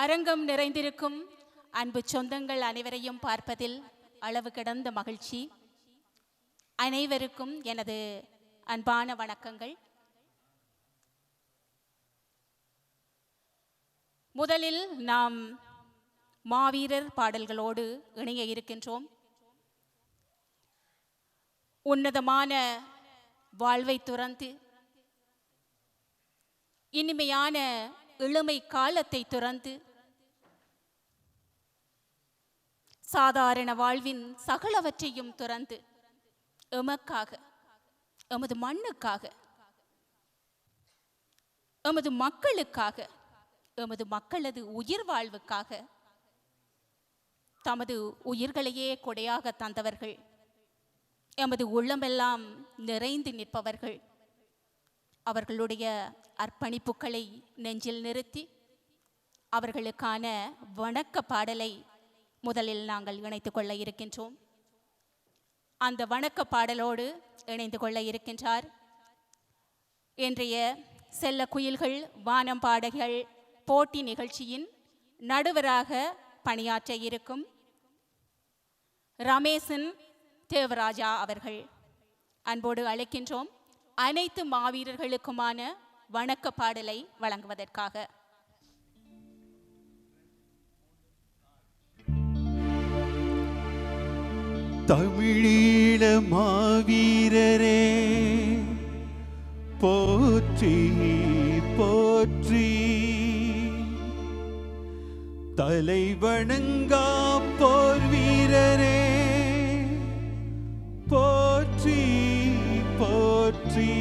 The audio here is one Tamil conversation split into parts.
அரங்கம் நிறைந்திருக்கும் அன்பு சொந்தங்கள் அனைவரையும் பார்ப்பதில் அளவு கிடந்த மகிழ்ச்சி. அனைவருக்கும் எனது அன்பான வணக்கங்கள். முதலில் நாம் மாவீரர் பாடல்களோடு இணைய இருக்கின்றோம். உன்னதமான வாழ்வை துறந்து இனிமையான இளமை காலத்தை துறந்து சாதாரண வாழ்வின் சகலவற்றையும் துறந்து எமக்காக எமது மண்ணுக்காக எமது மக்களுக்காக எமது மக்களது உயிர் வாழ்வுக்காக தமது உயிர்களையே கொடையாக தந்தவர்கள் எமது உள்ளமெல்லாம் நிறைந்து நிற்பவர்கள் அவர்களுடைய அர்ப்பணிப்புகளை நெஞ்சில் நிறுத்தி அவர்களுக்கான வணக்க பாடலை முதலில் நாங்கள் இணைத்து கொள்ள இருக்கின்றோம். அந்த வணக்க பாடலோடு இணைந்து கொள்ள இருக்கின்றார். இன்றைய செல்ல குயில்கள் வானம் பாடல்கள் போட்டி நிகழ்ச்சியின் நடுவராக பணியாற்ற இருக்கும் ரமேசன் தேவராஜா அவர்கள் அன்போடு அழைக்கின்றோம். அனைத்து மாவீரர்களுக்குமான வணக்க பாடலை வழங்குவதற்காக. தமிழீழ மாவீரரே போற்றி போற்றி. தலை வணங்கா போர் வீரரே போற்றி போற்றி.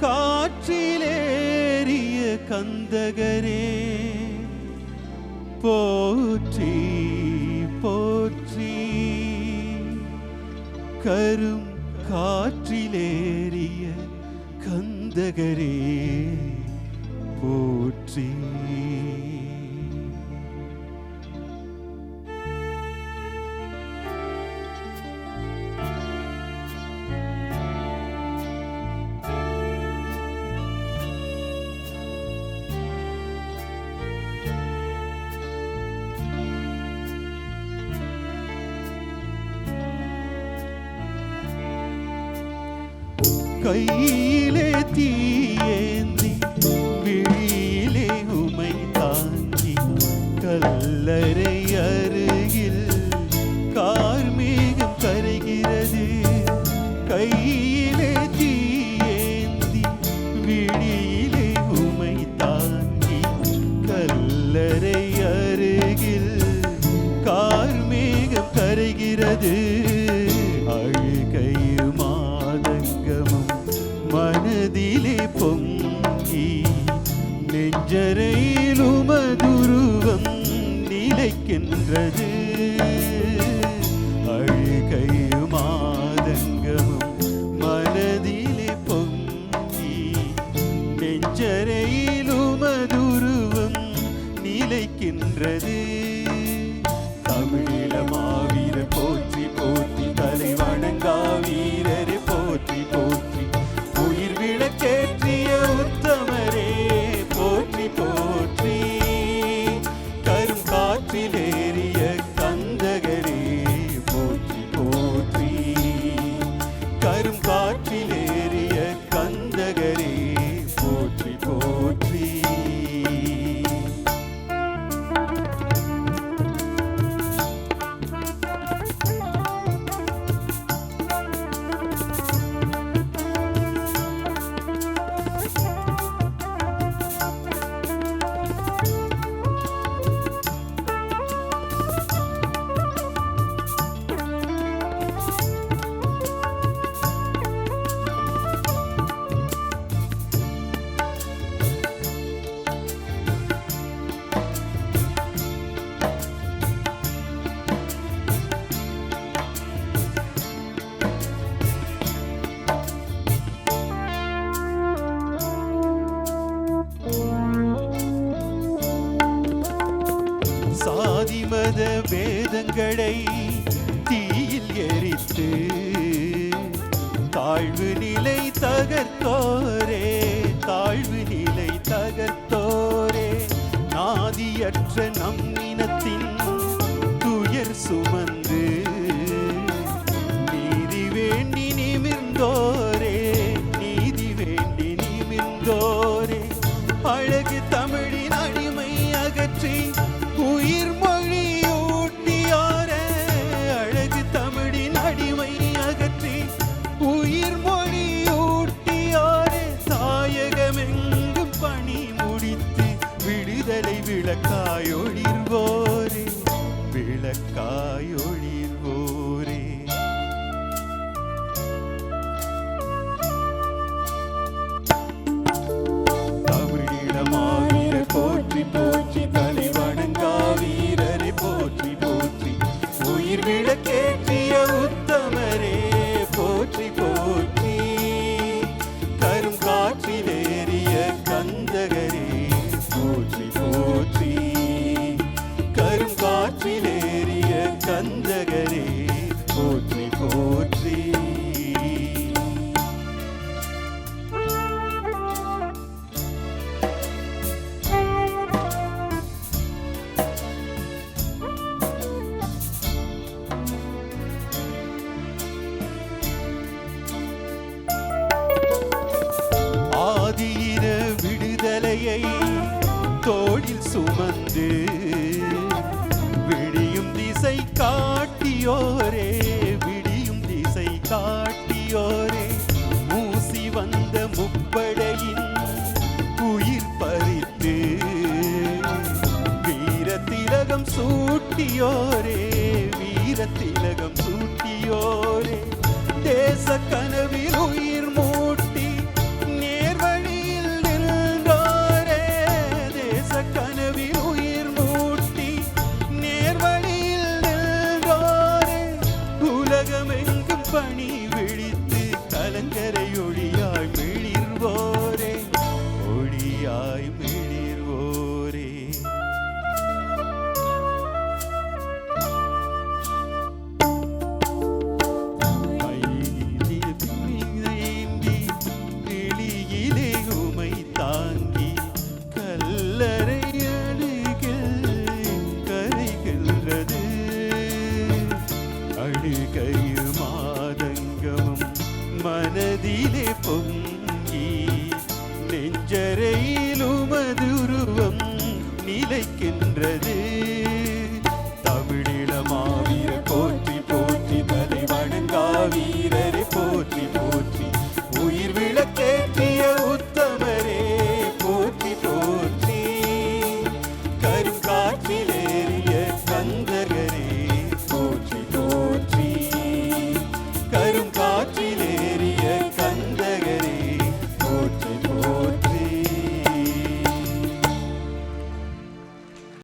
காற்றிலேறிய கந்தகரே போற்றி போற்றி. கரும் காற்றிலேறிய கந்தகரே போற்றி. கையிலே தீ ஜரையிலுமதுருவம் நிலைக்கின்றது அழுகையும் ஆதங்கமும் மனதிலே பொங்கி நெஞ்சரையிலுமதுருவம் நிலைக்கின்றது கண்களை தீயில் எரித்து தாழ்வு நிலை தகர்த்தோரே தாழ்வு நிலை தகர்த்தோரே. நாதியற்ற நம் இனத்தின் துயர் சுமந்த முப்படையின் உயிர் பறித்து வீரத்திலகம் சூட்டியோரே வீரத்திலகம் சூட்டியோரே. தேச கனவில் உயிர் yaymı நிலைக்கின்றது